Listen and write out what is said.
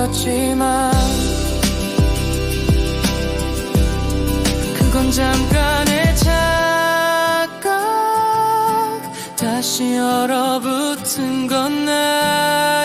느꼈지만 그건 잠깐의 착각. 다시 얼어붙은 건나.